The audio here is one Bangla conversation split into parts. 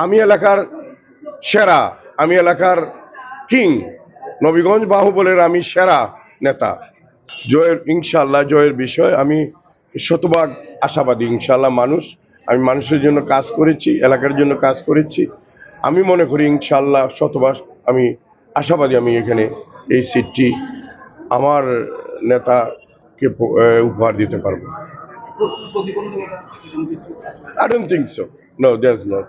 আমি এলাকার সেরা আমি এলাকার কিং নবীগঞ্জ বাহুবলের আমি সেরা নেতা জয়ের ইনশাল্লাহ জয়ের বিষয় আমি শতভাগ আশাবাদী ইনশাল্লাহ মানুষ আমি মানুষের জন্য কাজ করেছি এলাকার জন্য কাজ করেছি আমি মনে করি ইনশাল্লাহ শতভাগ আমি আশাবাদী আমি এখানে এই সিটটি আমার নেতাকে উপহার দিতে পারব I don't think so. No, there's not.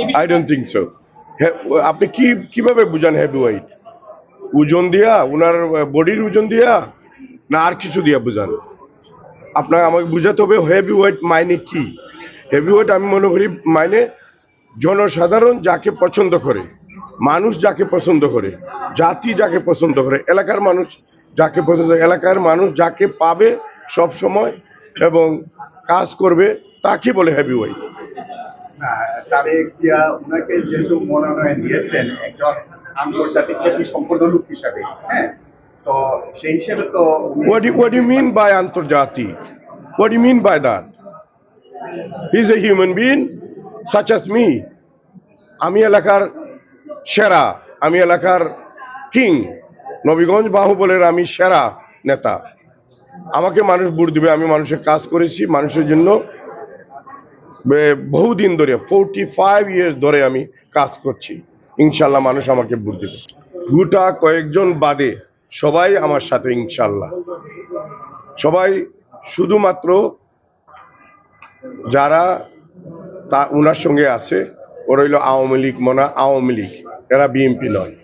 এই I don't think so. আপনি কি কীভাবে বুঝান হেভি ওয়েট ওজন দিয়া? ওনার বডির ওজন দিয়া? না আর কিছু দিয়া বুঝান? আপনার আমাকে বুঝাতে হবে হেভি ওয়েট মাইনে কি? হেভি ওয়েট আমি মনে করি মাইনে জনসাধারণ যাকে পছন্দ করে মানুষ যাকে পছন্দ করে জাতি যাকে পছন্দ করে এলাকার মানুষ যাকে পছন্দ এলাকার মানুষ যাকে পাবে সব সময় এবং কাজ করবে তাকে বলে হেভি ওয়েট না, তারেক জিয়া ওনাকে যেহেতু মনোনয়ন দিয়েছেন একজন আন্তর্জাতিক খ্যাতি সম্পন্ন লোক হিসাবে হ্যাঁ? তো সেই হিসেবে তো you mean by that? He's a human being such আমি এলাকার সেরা আমি এলাকার কিং নবীগঞ্জ বাহুবলের আমি সেরা নেতা। আমাকে মানুষ ভোট দিবে, আমি মানুষের কাজ করেছি, মানুষের জন্য বহুদিন ধরে ফোরটি ফাইভ ইয়ার্স ধরে আমি কাজ করছি। ইনশাল্লাহ মানুষ আমাকে ভোট দিবে। গোটা কয়েকজন বাদে সবাই আমার সাথে, ইনশাল্লাহ। সবাই শুধুমাত্র যারা তা ওনার সঙ্গে আছে, ওরা হইল আওয়ামী লীগ, মনা, আওয়ামী লীগ, এরা বিএনপি নয়।